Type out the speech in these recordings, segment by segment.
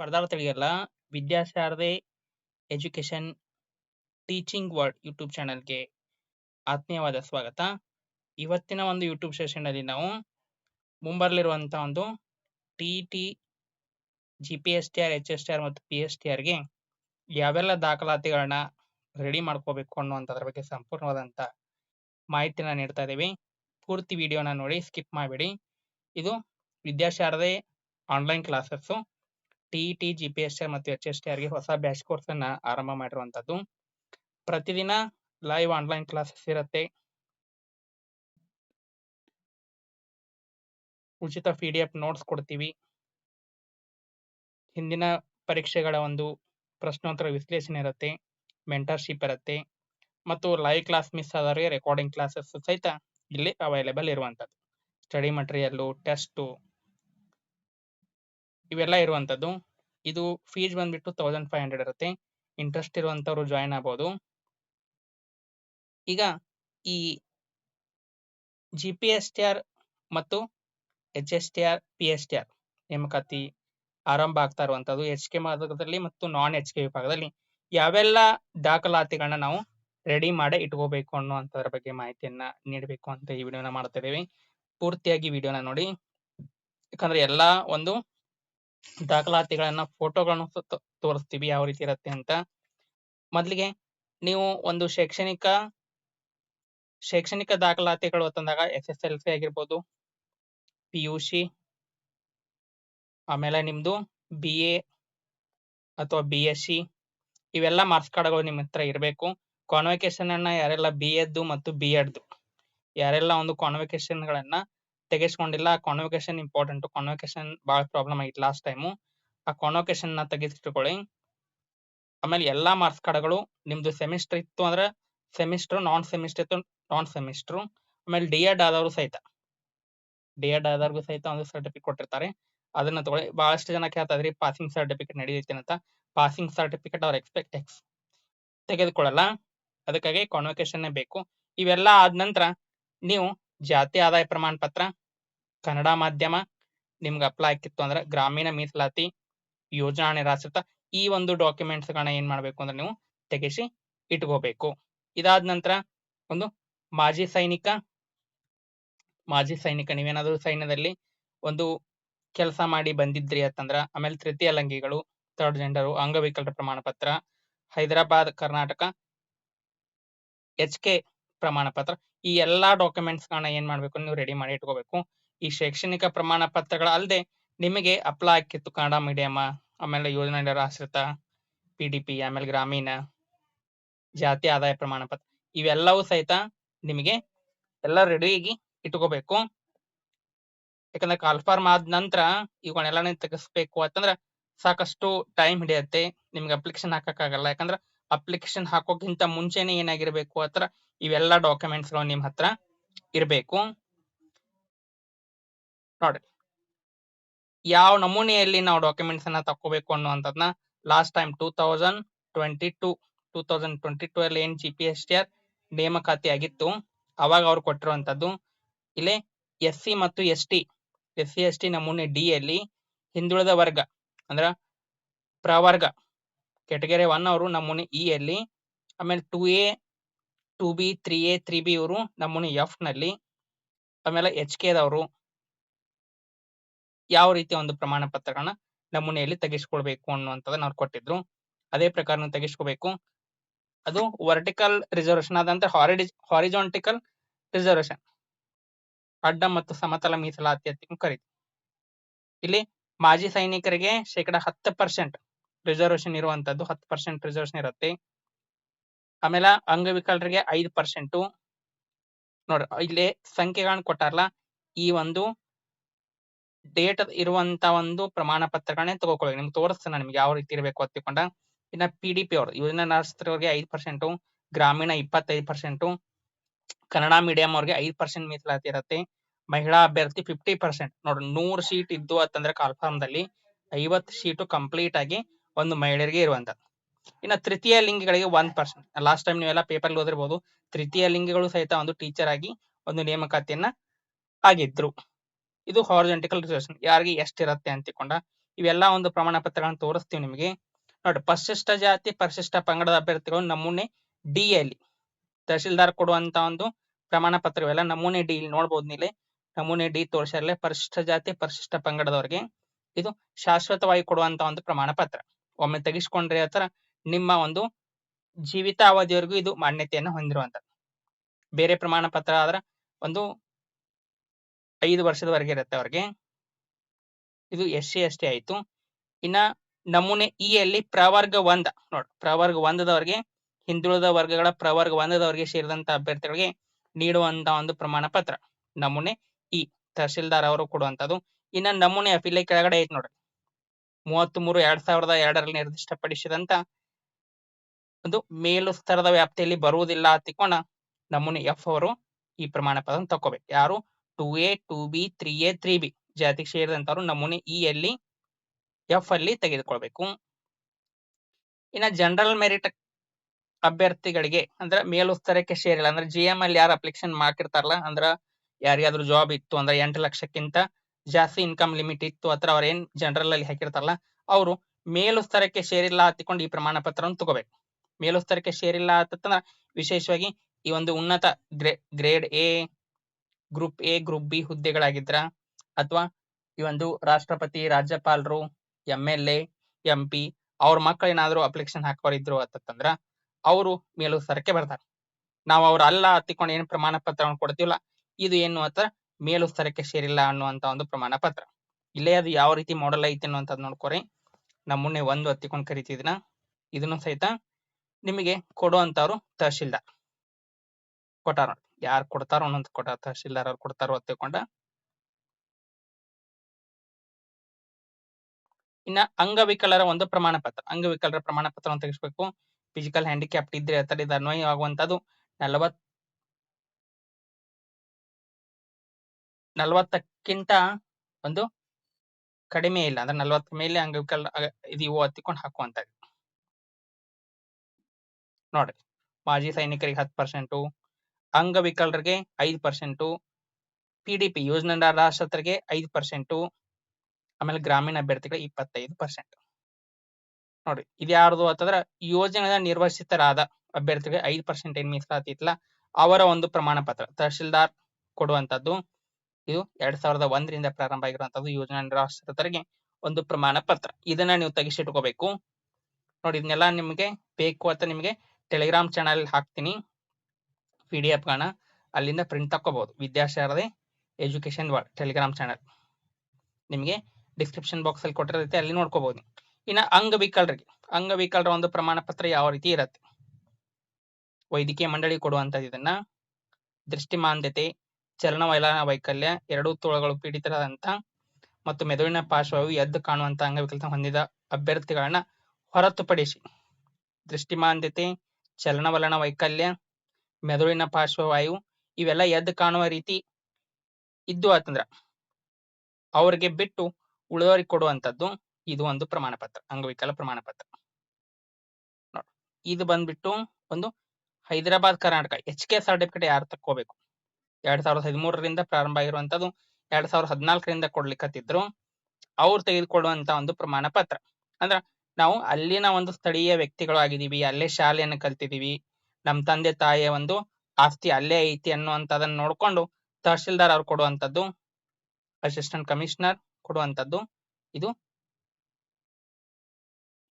ಸ್ಪರ್ಧಾರ್ಥಿಗಳಿಗೆಲ್ಲ Vidyasharade education teaching world YouTube ಚಾನಲ್ಗೆ ಆತ್ಮೀಯವಾದ ಸ್ವಾಗತ. ಇವತ್ತಿನ ಒಂದು ಯೂಟ್ಯೂಬ್ ಸೆಷನ್ ಅಲ್ಲಿ ನಾವು ಮುಂಬರಲಿರುವಂಥ ಒಂದು T T, G P S T R, H S T R ಮತ್ತು ಪಿ ಎಸ್ ಟಿ ಆರ್ಗೆ ಯಾವೆಲ್ಲ ದಾಖಲಾತಿಗಳನ್ನ ರೆಡಿ ಮಾಡ್ಕೋಬೇಕು ಅನ್ನುವಂಥದ್ರ ಬಗ್ಗೆ ಸಂಪೂರ್ಣವಾದಂತ ಮಾಹಿತಿನ ನೀಡ್ತಾ ಇದ್ದೀವಿ. ಪೂರ್ತಿ ವಿಡಿಯೋನ ನೋಡಿ ಸ್ಕಿಪ್ ಮಾಡಬೇಡಿ. ಇದು Vidyasharade online classes. T T G P S T ಮತ್ತು ಎಚ್ ಎಸ್ ಟಿ ಆರ್ಗೆ ಹೊಸ ಬ್ಯಾಚ್ ಕೋರ್ಸ್ ಅನ್ನ ಆರಂಭ ಮಾಡಿರುವಂತದ್ದು. ಪ್ರತಿದಿನ ಲೈವ್ ಆನ್ಲೈನ್ ಕ್ಲಾಸಸ್ ಇರುತ್ತೆ. ಉಚಿತ ಪಿ ಡಿ ಎಫ್ ನೋಟ್ಸ್ ಕೊಡ್ತೀವಿ. ಹಿಂದಿನ ಪರೀಕ್ಷೆಗಳ ಒಂದು ಪ್ರಶ್ನೋತ್ತರ ವಿಶ್ಲೇಷಣೆ ಇರುತ್ತೆ ಮೆಂಟರ್ಶಿಪ್ ಇರುತ್ತೆ, ಮತ್ತು ಲೈವ್ ಕ್ಲಾಸ್ ಮಿಸ್ ಆದವರಿಗೆ ರೆಕಾರ್ಡಿಂಗ್ ಕ್ಲಾಸಸ್ ಸಹಿತ ಇಲ್ಲಿ ಅವೈಲೇಬಲ್ ಇರುವಂತದ್ದು. ಸ್ಟಡಿ ಮಟೀರಿಯಲ್ಲು ಟೆಸ್ಟು ಇವೆಲ್ಲ ಇರುವಂತದ್ದು ಇದು ಫೀಸ್ ಬಂದ್ಬಿಟ್ಟು ತೌಸಂಡ್ ಫೈವ್ ಹಂಡ್ರೆಡ್ ಇರುತ್ತೆ. ಇಂಟ್ರೆಸ್ಟ್ ಇರುವಂತವ್ರು ಜಾಯಿನ್ ಆಗ್ಬೋದು. ಈಗ ಈ G P S T R ಮತ್ತು H S T R P S T R ನೇಮಕಾತಿ ಆರಂಭ ಆಗ್ತಾ ಇರುವಂತದ್ದು ಎಚ್ ಕೆ ಮಾರ್ಗದಲ್ಲಿ ಮತ್ತು ನಾನ್ ಎಚ್ ಕೆ ವಿಭಾಗದಲ್ಲಿ ಯಾವೆಲ್ಲ ದಾಖಲಾತಿಗಳನ್ನ ನಾವು ರೆಡಿ ಮಾಡಿ ಇಟ್ಕೋಬೇಕು ಅನ್ನುವಂಥದ್ರ ಬಗ್ಗೆ ಮಾಹಿತಿಯನ್ನ ನೀಡಬೇಕು ಅಂತ ಈ ವಿಡಿಯೋನ ಮಾಡ್ತಾ ಪೂರ್ತಿಯಾಗಿ ವಿಡಿಯೋನ ನೋಡಿ. ಯಾಕಂದ್ರೆ ಎಲ್ಲಾ ಒಂದು ದಾಖಲಾತಿಗಳನ್ನ, ಫೋಟೋಗಳನ್ನು ತೋರಿಸ್ತೀವಿ ಯಾವ ರೀತಿ ಇರುತ್ತೆ ಅಂತ. ಮೊದಲಿಗೆ ನೀವು ಒಂದು ಶೈಕ್ಷಣಿಕ ಶೈಕ್ಷಣಿಕ ದಾಖಲಾತಿಗಳು ತಂದಾಗ ಎಸ್ ಎಸ್ ಎಲ್ ಸಿ ಆಗಿರ್ಬೋದು, ಪಿ ಯು ಸಿ, ಆಮೇಲೆ ನಿಮ್ದು ಬಿ ಎ ಅಥವಾ ಬಿ ಎಸ್ ಸಿ, ಇವೆಲ್ಲ ಮಾರ್ಕ್ಸ್ ಕಾರ್ಡ್ಗಳು ನಿಮ್ಮ ಹತ್ರ ಇರಬೇಕು. ಕಾನ್ವೊಕೇಶನ್ ಅನ್ನ ಯಾರೆಲ್ಲ ಬಿ ಎದ್ದು ಮತ್ತು ಬಿ ಎಡ್ದು, ಯಾರೆಲ್ಲ ಒಂದು ಕಾನ್ವೊಕೇಶನ್ ಗಳನ್ನ ತೆಗೆಸ್ಕೊಂಡಿಲ್ಲ. ಕಾನ್ವೊಕೇಶನ್ ಇಂಪಾರ್ಟೆಂಟ್ ಕಾನ್ವೊಕೇಶನ್ ಬಹಳ ಪ್ರಾಬ್ಲಮ್ ಆಗಿತ್ತು ಲಾಸ್ಟ್ ಟೈಮು ಆ ಕಾನ್ವೊಕೇಶನ್ನ ತೆಗೆಸಿಟ್ಕೊಳ್ಳಿ. ಆಮೇಲೆ ಎಲ್ಲಾ ಮಾರ್ಕ್ಸ್ ಕಾರ್ಡ್ಗಳು ನಿಮ್ದು ಸೆಮಿಸ್ಟರ್ ಇತ್ತು ಅಂದ್ರೆ ಸೆಮಿಸ್ಟರ್ ನಾನ್ ಸೆಮಿಸ್ಟರ್ ಇತ್ತು ನಾನ್ ಸೆಮಿಸ್ಟರ್ ಆಮೇಲೆ ಡಿ ಎಡ್ ಆದವರು ಸಹಿತ. ಡಿ ಎಡ್ ಆದವ್ರಿಗೂ ಸಹಿತ ಒಂದು ಸರ್ಟಿಫಿಕೇಟ್ ಕೊಟ್ಟಿರ್ತಾರೆ. ಅದನ್ನ ತಗೊಳ್ಳಿ. ಬಹಳಷ್ಟು ಜನ ಕೇಳ್ತಾದ್ರಿ ಪಾಸಿಂಗ್ ಸರ್ಟಿಫಿಕೇಟ್ ನಡೆಯುತ್ತೆ ಅಂತ. ಪಾಸಿಂಗ್ ಸರ್ಟಿಫಿಕೇಟ್ ಅವ್ರ ಎಕ್ಸ್ಪೆಕ್ಟ್ ಎಕ್ಸ್ ತೆಗೆದುಕೊಳ್ಳಲ್ಲ. ಅದಕ್ಕಾಗಿ ಕಾನ್ವೊಕೇಶನ್ ಬೇಕು. ಇವೆಲ್ಲ ಆದ ನಂತರ ನೀವು ಜಾತಿ ಆದಾಯ ಪ್ರಮಾಣ ಪತ್ರ ಕನ್ನಡ ಮಾಧ್ಯಮ ನಿಮ್ಗೆ ಅಪ್ಲೈ ಆಗಿತ್ತು ಅಂದ್ರೆ ಗ್ರಾಮೀಣ ಮೀಸಲಾತಿ ಯೋಜನಾ ನಿರಾಶ್ರಿತ ಈ ಒಂದು ಡಾಕ್ಯುಮೆಂಟ್ಸ್ ಗಳನ್ನ ಏನ್ ಮಾಡ್ಬೇಕು ಅಂದ್ರೆ ನೀವು ತೆಗೆಸಿ ಇಟ್ಕೋಬೇಕು. ಇದಾದ ನಂತರ ಒಂದು ಮಾಜಿ ಸೈನಿಕ ಮಾಜಿ ಸೈನಿಕ ನೀವೇನಾದ್ರೂ ಸೈನ್ಯದಲ್ಲಿ ಒಂದು ಕೆಲಸ ಮಾಡಿ ಬಂದಿದ್ರಿ ಅಂತಂದ್ರ, ಆಮೇಲೆ ತೃತೀಯ ಲಂಗಿಗಳು ಥರ್ಡ್ ಜೆಂಡರು ಅಂಗವಿಕಲರ ಪ್ರಮಾಣ ಪತ್ರ ಹೈದರಾಬಾದ್, ಕರ್ನಾಟಕ ಎಚ್ ಕೆ ಪ್ರಮಾಣ ಪತ್ರ ಈ ಎಲ್ಲಾ ಡಾಕ್ಯುಮೆಂಟ್ಸ್ ಗಳನ್ನ ಏನ್ ಮಾಡ್ಬೇಕು, ನೀವು ರೆಡಿ ಮಾಡಿ ಇಟ್ಕೋಬೇಕು. ಈ ಶೈಕ್ಷಣಿಕ ಪ್ರಮಾಣ ಪತ್ರಗಳ ಅಲ್ಲದೆ ನಿಮಗೆ ಅಪ್ಲೈ ಆಗಿತ್ತು ಕನ್ನಡ ಮೀಡಿಯಂ ಆಮೇಲೆ ಯೋಜನಾ ನಿರಾಶ್ರಿತ ಪಿ ಡಿ ಪಿ ಆಮೇಲೆ ಗ್ರಾಮೀಣ, ಜಾತಿ ಆದಾಯ ಪ್ರಮಾಣ ಪತ್ರ, ಇವೆಲ್ಲವೂ ಸಹಿತ ನಿಮಗೆ ಎಲ್ಲ ರೆಡಿಯಾಗಿ ಇಟ್ಕೋಬೇಕು. ಯಾಕಂದ್ರೆ ಕಾಲ್ಫಾರ್ಮ್ ಆದ ನಂತರ ಇವುಗಳನ್ನೆಲ್ಲ ತೆಗೆಸ್ಬೇಕು ಅಂತಂದ್ರೆ ಸಾಕಷ್ಟು ಟೈಮ್ ಹಿಡಿಯತ್ತೆ, ನಿಮ್ಗೆ ಅಪ್ಲಿಕೇಶನ್ ಹಾಕಕ್ಕಾಗಲ್ಲ. ಯಾಕಂದ್ರೆ ಅಪ್ಲಿಕೇಶನ್ ಹಾಕೋಕ್ಕಿಂತ ಮುಂಚೆನೆ ಏನಾಗಿರ್ಬೇಕು ಹತ್ರ ಇವೆಲ್ಲ ಡಾಕ್ಯುಮೆಂಟ್ಸ್ ನಿಮ್ಮ ನಿಮ್ ಹತ್ರ ಇರಬೇಕು. ನೋಡಿ ಯಾವ ನಮೂನೆಯಲ್ಲಿ ನಾವು ಡಾಕ್ಯುಮೆಂಟ್ಸ್ ಅನ್ನ ತಕ್ಕೋಬೇಕು ಅನ್ನುವಂಥದ್ನ last time two thousand twenty two two thousand twenty two ಅಲ್ಲಿ ಏನ್ G P S T R ನೇಮಕಾತಿ ಆಗಿತ್ತು ಅವಾಗ ಅವ್ರು ಕೊಟ್ಟಿರುವಂತದ್ದು ಇಲ್ಲಿ ಎಸ್ ಸಿ ಮತ್ತು S T S C S T ನಮೂನೆ ಡಿ ಅಲ್ಲಿ ಹಿಂದುಳಿದ ವರ್ಗ, ಅಂದ್ರ ಪ್ರವರ್ಗ ಕೆಟಗರಿ ಒನ್ ಅವರು ನಮೂನೆ ಇ ಅಲ್ಲಿ, ಆಮೇಲೆ two A two B three A three B ಇವರು ನಮೂನೆ ಎಫ್ನಲ್ಲಿ, ಆಮೇಲೆ ಎಚ್ ಕೆ ದವರು. ಯಾವ ರೀತಿಯ ಒಂದು ಪ್ರಮಾಣ ಪತ್ರಗಳನ್ನ ನಮೂನೆಯಲ್ಲಿ ತೆಗೆಸ್ಕೊಳ್ಬೇಕು ಅನ್ನುವಂಥದ್ದನ್ನ ಅವ್ರು ಕೊಟ್ಟಿದ್ರು. ಅದೇ ಪ್ರಕಾರ ತೆಗೆಸ್ಕೋಬೇಕು. ಅದು ವರ್ಟಿಕಲ್ ರಿಸರ್ವೇಶನ್ ಆದಂತ ಹಾರಿಡಿ ಹಾರಿಜಾಂಟಿಕಲ್ ರಿಸರ್ವೇಶನ್ ಅಡ್ಡ ಮತ್ತು ಸಮತಲ ಮೀಸಲಾತಿ ಅಂತ ಕರೀತೀವಿ ಇಲ್ಲಿ ಮಾಜಿ ಸೈನಿಕರಿಗೆ ಶೇಕಡ ಹತ್ತು ಪರ್ಸೆಂಟ್ ರಿಸರ್ವೇಶನ್ ಇರುವಂತದ್ದು ಹತ್ತು ಪರ್ಸೆಂಟ್ ರಿಸರ್ವೇಶನ್ ಇರುತ್ತೆ. ಆಮೇಲೆ ಅಂಗವಿಕಲರಿಗೆ ಐದು ಪರ್ಸೆಂಟು ನೋಡ್ರಿ, ಇಲ್ಲಿ ಸಂಖ್ಯೆಗಳನ್ನ ಕೊಟ್ಟಾರಲ್ಲ ಈ ಒಂದು ಡೇಟ್ ಇರುವಂತ ಒಂದು ಪ್ರಮಾಣ ಪತ್ರಗಳನ್ನೇ ತಗೋಕೊಳ್ಳಿ. ನಿಮ್ಗೆ ತೋರಿಸ್ತೇನೆ ನಿಮ್ಗೆ ಯಾವ ರೀತಿ ಇರಬೇಕು ಅಂತ ತಿಳ್ಕೊಂಡ ಇನ್ನ ಪಿ ಡಿ ಪಿ ಅವರು ಯೋಜನಾ ಐದು ಪರ್ಸೆಂಟು, ಗ್ರಾಮೀಣ ಇಪ್ಪತ್ತೈದು ಪರ್ಸೆಂಟು, ಕನ್ನಡ ಮೀಡಿಯಂ ಅವ್ರಿಗೆ ಐದು ಪರ್ಸೆಂಟ್ ಮೀಸಲಾತಿ ಇರುತ್ತೆ. ಮಹಿಳಾ ಅಭ್ಯರ್ಥಿ ಫಿಫ್ಟಿ ಪರ್ಸೆಂಟ್. ನೋಡ್ರಿ, ನೂರು ಸೀಟ್ ಇದ್ದು ಅಂತಂದ್ರೆ ಕಾಲ್ಫಾರ್ಮ್ದಲ್ಲಿ ಐವತ್ತು ಸೀಟು ಕಂಪ್ಲೀಟ್ ಆಗಿ ಒಂದು ಮಹಿಳೆಯರಿಗೆ ಇರುವಂತದ್ದು ಇನ್ನು ತೃತೀಯ ಲಿಂಗಿಗಳಿಗೆ ಒನ್ ಪರ್ಸೆಂಟ್. ಲಾಸ್ಟ್ ಟೈಮ್ ನೀವೆಲ್ಲ ಪೇಪರ್ ಓದಿರ್ಬೋದು, ತೃತೀಯ ಲಿಂಗಿಗಳು ಸಹಿತ ಒಂದು ಟೀಚರ್ ಆಗಿ ಒಂದು ನೇಮಕಾತಿಯನ್ನ ಆಗಿದ್ರು. ಇದು ಹಾರಿಜೆಂಟಿಕಲ್ ರಿಸರ್ವೇಶನ್ ಯಾರಿಗೆ ಎಷ್ಟಿರತ್ತೆ ಅಂತ ತಿಳ್ಕೊಂಡ ಇವೆಲ್ಲ ಒಂದು ಪ್ರಮಾಣ ಪತ್ರಗಳನ್ನ ತೋರಿಸ್ತೀವಿ ನಿಮಗೆ. ನೋಡಿ ಪರಿಶಿಷ್ಟ ಜಾತಿ, ಪರಿಶಿಷ್ಟ ಪಂಗಡದ ಅಭ್ಯರ್ಥಿಗಳು ನಮೂನೆ ಡಿ ಅಲ್ಲಿ. ತಹಶೀಲ್ದಾರ್ ಕೊಡುವಂತ ಒಂದು ಪ್ರಮಾಣ ಪತ್ರ ಇವೆಲ್ಲ ನಮೂನೆ ಡಿ ಇಲ್ಲಿ ನೋಡ್ಬೋದು ನೀಲಿ. ನಮೂನೆ ಡಿ ತೋರಿಸಿರಲೆ ಪರಿಶಿಷ್ಟ ಜಾತಿ, ಪರಿಶಿಷ್ಟ ಪಂಗಡದವರಿಗೆ. ಇದು ಶಾಶ್ವತವಾಗಿ ಕೊಡುವಂತ ಒಂದು ಪ್ರಮಾಣ ಪತ್ರ. ಒಮ್ಮೆ ತೆಗಿಸ್ಕೊಂಡ್ರೆ ಆತರ ನಿಮ್ಮ ಒಂದು ಜೀವಿತಾವಧಿವರೆಗೂ ಇದು ಮಾನ್ಯತೆಯನ್ನು ಹೊಂದಿರುವಂತ ಬೇರೆ ಪ್ರಮಾಣ ಪತ್ರ ಆದ್ರ ಒಂದು ಐದು ವರ್ಷದವರೆಗೆ ಇರುತ್ತೆ ಅವ್ರಿಗೆ. ಇದು ಎಸ್ ಸಿ ಎಸ್ ಆಯ್ತು. ಇನ್ನ ನಮೂನೆ ಇ ಅಲ್ಲಿ ಪ್ರವರ್ಗ ಒಂದ, ನೋಡ್ ಪ್ರವರ್ಗ ಒಂದದವರಿಗೆ, ಹಿಂದುಳಿದ ವರ್ಗಗಳ ಪ್ರವರ್ಗ ಒಂದದವರಿಗೆ ಸೇರಿದಂತ ಅಭ್ಯರ್ಥಿಗಳಿಗೆ ನೀಡುವಂತ ಒಂದು ಪ್ರಮಾಣ ಪತ್ರ ನಮೂನೆ ಇ ತಹಶೀಲ್ದಾರ್ ಅವರು ಕೊಡುವಂತದ್ದು ಇನ್ನ ನಮೂನೆ ಎಫ್ ಇಲ್ಲಿ ಕೆಳಗಡೆ ಐತಿ ನೋಡ್ರಿ. ಮೂವತ್ತ್ ಮೂರು ಎರಡ್ ಸಾವಿರದ ಎರಡರಲ್ಲಿ ನಿರ್ದಿಷ್ಟಪಡಿಸಿದಂತ ಒಂದು ಮೇಲು ಸ್ತರದ ವ್ಯಾಪ್ತಿಯಲ್ಲಿ ಬರುವುದಿಲ್ಲ ತಿಕ್ಕೋಣ ನಮೂನೆ ಎಫ್ ಅವರು ಈ ಪ್ರಮಾಣ ಪತ್ರ ತಕೋಬೇಕು ಯಾರು? Two A two B three A three B ಜಾತಿಗೆ ಸೇರಿದಂತ ನಮೂನೆ ಇ ಅಲ್ಲಿ ಎಫ್ ಅಲ್ಲಿ ತೆಗೆದುಕೊಳ್ಬೇಕು. ಇನ್ನ ಜನರಲ್ ಮೆರಿಟ್ ಅಭ್ಯರ್ಥಿಗಳಿಗೆ ಅಂದ್ರ ಮೇಲುಸ್ತರಕ್ಕೆ ಸೇರಿಲ್ಲ ಅಂದ್ರೆ ಜಿ ಎಂ ಅಲ್ಲಿ ಯಾರು ಅಪ್ಲಿಕೇಶನ್ ಮಾಡಿರ್ತಾರಲ್ಲ ಅಂದ್ರ ಯಾರಿಗಾದ್ರೂ ಜಾಬ್ ಇತ್ತು ಅಂದ್ರೆ ಎಂಟು ಲಕ್ಷಕ್ಕಿಂತ ಜಾಸ್ತಿ ಇನ್ಕಮ್ ಲಿಮಿಟ್ ಇತ್ತು ಅಥವಾ ಅವ್ರ ಏನ್ ಜನರಲ್ ಅಲ್ಲಿ ಹಾಕಿರ್ತಾರಲ್ಲ, ಅವರು ಮೇಲುಸ್ತರಕ್ಕೆ ಸೇರಿಲ್ಲ ಹತ್ತಿಕೊಂಡು ಈ ಪ್ರಮಾಣ ಪತ್ರವನ್ನು ತಗೋಬೇಕು. ಮೇಲುಸ್ತರಕ್ಕೆ ಸೇರಿಲ್ಲ ಅಂತಂದ್ರ ವಿಶೇಷವಾಗಿ ಈ ಒಂದು ಉನ್ನತ grey grade A group A group B ಹುದ್ದೆಗಳಾಗಿದ್ರ ಅಥವಾ ಈ ಒಂದು ರಾಷ್ಟ್ರಪತಿ, ರಾಜ್ಯಪಾಲರು ಎಂ ಎಲ್ ಎ ಪಿ ಅವ್ರ ಮಕ್ಕಳು ಏನಾದ್ರು ಅಪ್ಲಿಕೇಶನ್ ಹಾಕೋರಿದ್ರು ಅಂತಂದ್ರ ಅವರು ಮೇಲುಸ್ತರಕ್ಕೆ ಬರ್ತಾರೆ. ನಾವು ಅವ್ರ ಅಲ್ಲ ಹತ್ತಿಕೊಂಡು ಏನ್ ಪ್ರಮಾಣ ಪತ್ರವನ್ನು ಕೊಡ್ತೀವಲ್ಲ, ಇದು ಏನು ಅಂತ ಮೇಲು ಮೇಲುಸ್ತರಕ್ಕೆ ಸೇರಿಲ್ಲ ಅನ್ನುವಂತ ಒಂದು ಪ್ರಮಾಣ ಪತ್ರ. ಇಲ್ಲೇ ಅದು ಯಾವ ರೀತಿ ಮಾಡೆಲ್ ಐತಿ ಅನ್ನುವಂಥದ್ದು ನೋಡ್ಕೊರಿ. ನಮ್ಮನ್ನೇ ಒಂದು ಹತ್ತಿಕೊಂಡು ಕರಿತಿದ್ನ. ಇದನ್ನು ಸಹಿತ ನಿಮಗೆ ಕೊಡುವಂತವ್ರು ತಹಶೀಲ್ದಾರ್. ಕೊಟ್ಟಾರ ನೋಡಿ ಯಾರು ಕೊಡ್ತಾರೋ ಅನ್ನೋಂತ ಕೊಟ್ಟ ತಹಶೀಲ್ದಾರ್ ಅವ್ರು ಕೊಡ್ತಾರೋ ತಿಳ್ಕೊಂಡ ಇನ್ನ ಅಂಗವಿಕಲರ ಒಂದು ಪ್ರಮಾಣ ಪತ್ರ ಅಂಗವಿಕಲರ ಪ್ರಮಾಣ ಪತ್ರವನ್ನು ತೆಗಿಸ್ಬೇಕು ಫಿಸಿಕಲ್ ಹ್ಯಾಂಡಿಕ್ಯಾಪ್ಟ್ ಇದ್ರೆ ಇದು ಅನ್ವಯವಾಗುವಂತದ್ದು ನಲವತ್ ನಲವತ್ತಕ್ಕಿಂತ ಒಂದು ಕಡಿಮೆ ಇಲ್ಲ. ಅಂದ್ರೆ ನಲವತ್ತರ ಮೇಲೆ ಅಂಗವಿಕಲ ಅಗ- ಇದು ಹತ್ತಿಕೊಂಡು ಹಾಕುವಂತ ನೋಡ್ರಿ. ಮಾಜಿ ಸೈನಿಕರಿಗೆ ಹತ್ತು ಪರ್ಸೆಂಟು ಅಂಗವಿಕಲರಿಗೆ ಐದು ಪರ್ಸೆಂಟು, ಪಿ ಡಿ ಪಿ ಯೋಜನೆದಾರರಿಗೆ ಐದು ಪರ್ಸೆಂಟು, ಆಮೇಲೆ ಗ್ರಾಮೀಣ ಅಭ್ಯರ್ಥಿಗಳಿಗೆ ಇಪ್ಪತ್ತೈದು ಪರ್ಸೆಂಟ್. ನೋಡಿ, ಇದು ಯಾರ್ದು ಅಂತಂದ್ರ ಯೋಜನೆ ನಿರ್ವಹಿಸಿತರಾದ ಅಭ್ಯರ್ಥಿಗಳಿಗೆ ಐದು ಪರ್ಸೆಂಟ್ ಏನ್ ಮೀಸಲಾತಿ ಅವರ ಒಂದು ಪ್ರಮಾಣ ಪತ್ರ, ತಹಶೀಲ್ದಾರ್ ಕೊಡುವಂತದ್ದು ಇದು ಎರಡ್ ಸಾವಿರದ ಒಂದರಿಂದ ಪ್ರಾರಂಭ ಆಗಿರುವಂತದ್ದು ಯೋಜನಾ ನಿರಾಶ್ರಿತರಿಗೆ ಒಂದು ಪ್ರಮಾಣ ಪತ್ರ. ಇದನ್ನ ನೀವು ತೆಗೆಸಿಟ್ಕೋಬೇಕು. ನೋಡಿ, ಇದನ್ನೆಲ್ಲ ನಿಮಗೆ ಬೇಕು ಅಂತ ನಿಮಗೆ ಟೆಲಿಗ್ರಾಮ್ ಚಾನಲ್ ಹಾಕ್ತೀನಿ. ಪಿ ಡಿ ಅಲ್ಲಿಂದ ಪ್ರಿಂಟ್ ತಕ್ಕೋಬಹುದು Vidyasharade education word Telegram channel ನಿಮಗೆ ಡಿಸ್ಕ್ರಿಪ್ಷನ್ ಬಾಕ್ಸ್ ಅಲ್ಲಿ ಕೊಟ್ಟಿರುತ್ತೆ, ಅಲ್ಲಿ ನೋಡ್ಕೋಬಹುದು ಇನ್ನು ಅಂಗವಿಕಲರಿಗೆ. ಅಂಗವಿಕಲರ ಒಂದು ಪ್ರಮಾಣ ಪತ್ರ ಯಾವ ರೀತಿ ಇರುತ್ತೆ? ವೈದ್ಯಕೀಯ ಮಂಡಳಿ ಕೊಡುವಂತದ್ದು ಇದನ್ನ. ದೃಷ್ಟಿಮಾಂದ್ಯತೆ ಚಲನವಲನ ವೈಕಲ್ಯ, ಎರಡೂ ತೋಳಗಳು ಪೀಡಿತರಾದಂತ ಮತ್ತು ಮೆದುಳಿನ ಪಾರ್ಶ್ವವು ಎದ್ದು ಕಾಣುವಂತ ಅಂಗವಿಕಲತೆ ಹೊಂದಿದ ಅಭ್ಯರ್ಥಿಗಳನ್ನ ಹೊರತುಪಡಿಸಿ ದೃಷ್ಟಿಮಾಂದ್ಯತೆ ಚಲನವಲನ ವೈಕಲ್ಯ ಮೆದುಳಿನ ಪಾರ್ಶ್ವವಾಯು ಇವೆಲ್ಲ ಎದ್ದು ಕಾಣುವ ರೀತಿ ಇದ್ದು ಆತಂದ್ರ. ಅವ್ರಿಗೆ ಬಿಟ್ಟು ಉಳಿದವರಿಗೆ ಕೊಡುವಂತದ್ದು ಇದು ಒಂದು ಪ್ರಮಾಣ ಪತ್ರ ಅಂಗವಿಕಲ ಪ್ರಮಾಣ ಪತ್ರ ಇದು ಬಂದ್ಬಿಟ್ಟು ಒಂದು Hyderabad Karnataka, H K certificate ಯಾರು ತಕ್ಕೋಬೇಕು? ಎರಡ್ ಸಾವಿರದ ಹದಿಮೂರರಿಂದ ಪ್ರಾರಂಭ ಆಗಿರುವಂತದ್ದು ಎರಡ್ ಸಾವಿರದ ಹದಿನಾಲ್ಕರಿಂದ ಕೊಡ್ಲಿಕ್ಕತ್ತಿದ್ರು ಅವ್ರು ತೆಗೆದುಕೊಳ್ಳುವಂತ ಒಂದು ಪ್ರಮಾಣ ಪತ್ರ ಅಂದ್ರ ನಾವು ಅಲ್ಲಿನ ಒಂದು ಸ್ಥಳೀಯ ವ್ಯಕ್ತಿಗಳು ಆಗಿದ್ದೀವಿ ಅಲ್ಲೇ ಶಾಲೆಯನ್ನು ಕಲ್ತಿದೀವಿ ನಮ್ ತಂದೆ ತಾಯಿಯ ಒಂದು ಆಸ್ತಿ ಅಲ್ಲೇ ಐತಿ ಅನ್ನುವಂಥದನ್ನ ನೋಡ್ಕೊಂಡು ತಹಶೀಲ್ದಾರ್ ಅವ್ರು ಕೊಡುವಂತದ್ದು ಅಸಿಸ್ಟೆಂಟ್ ಕಮಿಷನರ್ ಕೊಡುವಂತದ್ದು ಇದು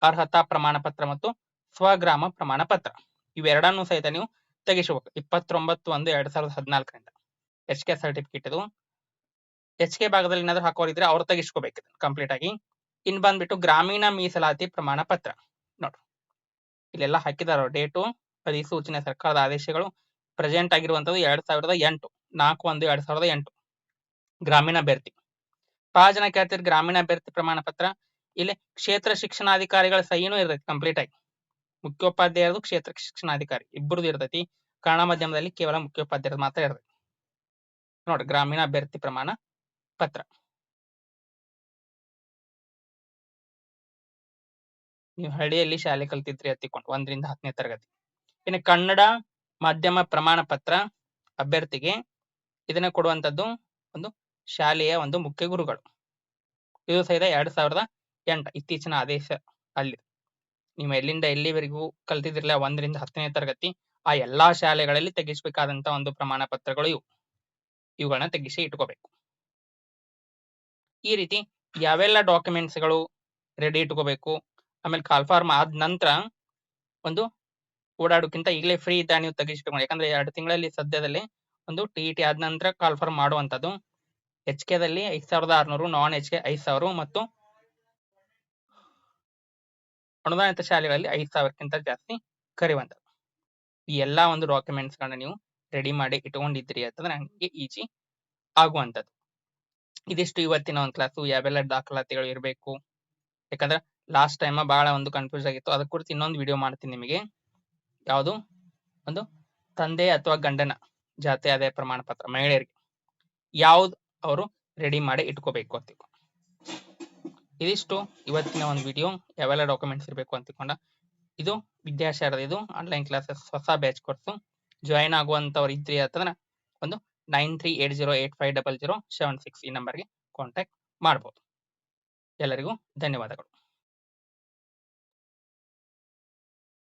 ಅರ್ಹತಾ ಪ್ರಮಾಣ ಪತ್ರ ಮತ್ತು ಸ್ವಗ್ರಾಮ ಪ್ರಮಾಣ ಪತ್ರ. ಇವೆರಡನ್ನು ಸಹಿತ ನೀವು ತೆಗಿಸಬೇಕು. ಇಪ್ಪತ್ತೊಂಬತ್ತು ಒಂದು ಎರಡ್ ಸಾವಿರದ ಹದಿನಾಲ್ಕರಿಂದ. ಎಚ್ ಕೆ ಸರ್ಟಿಫಿಕೇಟ್ ಇದು. ಎಚ್ ಕೆ ಭಾಗದಲ್ಲಿ ಏನಾದ್ರು ಹಾಕೋರಿದ್ರೆ ಅವ್ರು ತೆಗಿಸ್ಕೋಬೇಕು ಕಂಪ್ಲೀಟ್ ಆಗಿ. ಇನ್ ಬಂದ್ಬಿಟ್ಟು ಗ್ರಾಮೀಣ ಮೀಸಲಾತಿ ಪ್ರಮಾಣ ಪತ್ರ. ನೋಡ್ರಿ ಇಲ್ಲೆಲ್ಲ ಹಾಕಿದಾರ ಡೇಟು ಅಧಿಸೂಚನೆ ಸರ್ಕಾರದ ಆದೇಶಗಳು ಪ್ರೆಸೆಂಟ್ ಆಗಿರುವಂತದ್ದು ಎರಡ್ ಸಾವಿರದ ಎಂಟು, ನಾಲ್ಕು ಒಂದು ಎರಡ್ ಸಾವಿರದ ಎಂಟು. ಗ್ರಾಮೀಣ ಅಭ್ಯರ್ಥಿ. ಬಹಳ ಜನ ಗ್ರಾಮೀಣ ಅಭ್ಯರ್ಥಿ ಪ್ರಮಾಣ ಪತ್ರ, ಇಲ್ಲಿ ಕ್ಷೇತ್ರ ಶಿಕ್ಷಣಾಧಿಕಾರಿಗಳ ಸಹಿನೂ ಇರ್ತೈತಿ ಕಂಪ್ಲೀಟ್ ಆಗಿ. ಮುಖ್ಯೋಪಾಧ್ಯಾಯರದು ಕ್ಷೇತ್ರ ಶಿಕ್ಷಣಾಧಿಕಾರಿ ಇಬ್ಬರದು ಇರ್ತೈತಿ. ಕನ್ನಡ ಮಾಧ್ಯಮದಲ್ಲಿ ಕೇವಲ ಮುಖ್ಯೋಪಾಧ್ಯಾಯರದು ಮಾತ್ರ ಇರ್ತೈತಿ. ನೋಡ್ರಿ, ಗ್ರಾಮೀಣ ಅಭ್ಯರ್ಥಿ ಪ್ರಮಾಣ ಪತ್ರ. ನೀವು ಹಳ್ಳಿಯಲ್ಲಿ ಶಾಲೆ ಕಲ್ತಿದ್ರಿ ಹತ್ತಿಕೊಂಡು ಒಂದರಿಂದ ಹತ್ತನೇ ತರಗತಿ. ಇನ್ನು ಕನ್ನಡ ಮಾಧ್ಯಮ ಪ್ರಮಾಣ ಪತ್ರ ಅಭ್ಯರ್ಥಿಗೆ ಇದನ್ನ ಕೊಡುವಂತದ್ದು ಒಂದು ಶಾಲೆಯ ಒಂದು ಮುಖ್ಯ ಗುರುಗಳು. ಇದು ಸಹಿತ ಎರಡ್ ಸಾವಿರದ ಎಂಟ ಇತ್ತೀಚಿನ ಆದೇಶ ಅಲ್ಲಿ. ನೀವು ಎಲ್ಲಿಂದ ಎಲ್ಲಿವರೆಗೂ ಕಲ್ತಿದ್ರಲ್ಲ ಒಂದರಿಂದ ಹತ್ತನೇ ತರಗತಿ ಆ ಎಲ್ಲಾ ಶಾಲೆಗಳಲ್ಲಿ ತೆಗಿಸ್ಬೇಕಾದಂತ ಒಂದು ಪ್ರಮಾಣ ಪತ್ರಗಳು ಇವು. ಇವುಗಳನ್ನ ತೆಗಿಸಿ ಇಟ್ಕೋಬೇಕು. ಈ ರೀತಿ ಯಾವೆಲ್ಲ ಡಾಕ್ಯುಮೆಂಟ್ಸ್ಗಳು ರೆಡಿ ಇಟ್ಕೋಬೇಕು? ಆಮೇಲೆ ಕಾಲ್ಫಾರ್ಮ್ ಆದ ನಂತರ ಒಂದು ಓಡಾಡೋಕ್ಕಿಂತ ಈಗಲೇ ಫ್ರೀ ಇದ್ದ ನೀವು ತೆಗಿಸ್ಬೇಕು ಯಾಕಂದ್ರೆ ಎರಡು ತಿಂಗಳಲ್ಲಿ ಸದ್ಯದಲ್ಲಿ ಒಂದು ಟಿ ಇ ಟಿ ಆದ ನಂತರ ಕಾನ್ಫರ್ಮ್ ಮಾಡುವಂತದ್ದು ಎಚ್ ದಲ್ಲಿ ಐದು ಸಾವಿರದ ಆರ್ನೂರು ನಾನ್ ಎಚ್ ಕೆ ಐದು ಸಾವಿರ ಮತ್ತು ಅನುದಾನಿತ ಶಾಲೆಗಳಲ್ಲಿ ಐದು ಸಾವಿರಕ್ಕಿಂತ ಜಾಸ್ತಿ ಕರೆಯುವಂಥದ್ದು ಈ ಎಲ್ಲಾ ಒಂದು ಡಾಕ್ಯುಮೆಂಟ್ಸ್ ಗಳನ್ನ ನೀವು ರೆಡಿ ಮಾಡಿ ಇಟ್ಕೊಂಡಿದ್ರಿ ಅಂತಂದ್ರೆ ನನಗೆ ಈಜಿ ಆಗುವಂಥದ್ದು. ಇದಿಷ್ಟು ಇವತ್ತಿನ ಒಂದು ಕ್ಲಾಸು ಯಾವೆಲ್ಲ ದಾಖಲಾತಿಗಳು ಇರಬೇಕು? ಯಾಕಂದ್ರೆ ಲಾಸ್ಟ್ ಟೈಮ್ ಬಹಳ ಒಂದು ಕನ್ಫ್ಯೂಸ್ ಆಗಿತ್ತು. ಅದಕ್ಕೆ ಕುರಿತು ಇನ್ನೊಂದು ವಿಡಿಯೋ ಮಾಡ್ತೀನಿ ನಿಮಗೆ. ಯಾವುದು? ಒಂದು ತಂದೆ ಅಥವಾ ಗಂಡನ ಜಾತಿ ಆದಾಯ ಪ್ರಮಾಣ ಪತ್ರ, ಮಹಿಳೆಯರಿಗೆ. ಯಾವ್ದು ಅವರು ರೆಡಿ ಮಾಡಿ ಇಟ್ಕೋಬೇಕು ಅಂತ. ಇದಿಷ್ಟು ಇವತ್ತಿನ ಒಂದು ವಿಡಿಯೋ ಯಾವೆಲ್ಲ ಡಾಕ್ಯುಮೆಂಟ್ಸ್ ಇರಬೇಕು ಅಂತ ತಿಳ್ಕೊಂಡ ಇದು ವಿದ್ಯಾಶಾರದ ಇದು ಆನ್ಲೈನ್ ಕ್ಲಾಸಸ್ ಹೊಸ ಬ್ಯಾಚ್ ಕೋರ್ಸು ಜಾಯಿನ್ ಆಗುವಂತವ್ರು ಇದ್ರಿ ಅಂತಂದ್ರೆ ಒಂದು nine three eight zero eight five double zero seven six ಈ ನಂಬರ್ಗೆ ಕಾಂಟ್ಯಾಕ್ಟ್ ಮಾಡ್ಬೋದು. ಎಲ್ಲರಿಗೂ ಧನ್ಯವಾದಗಳು.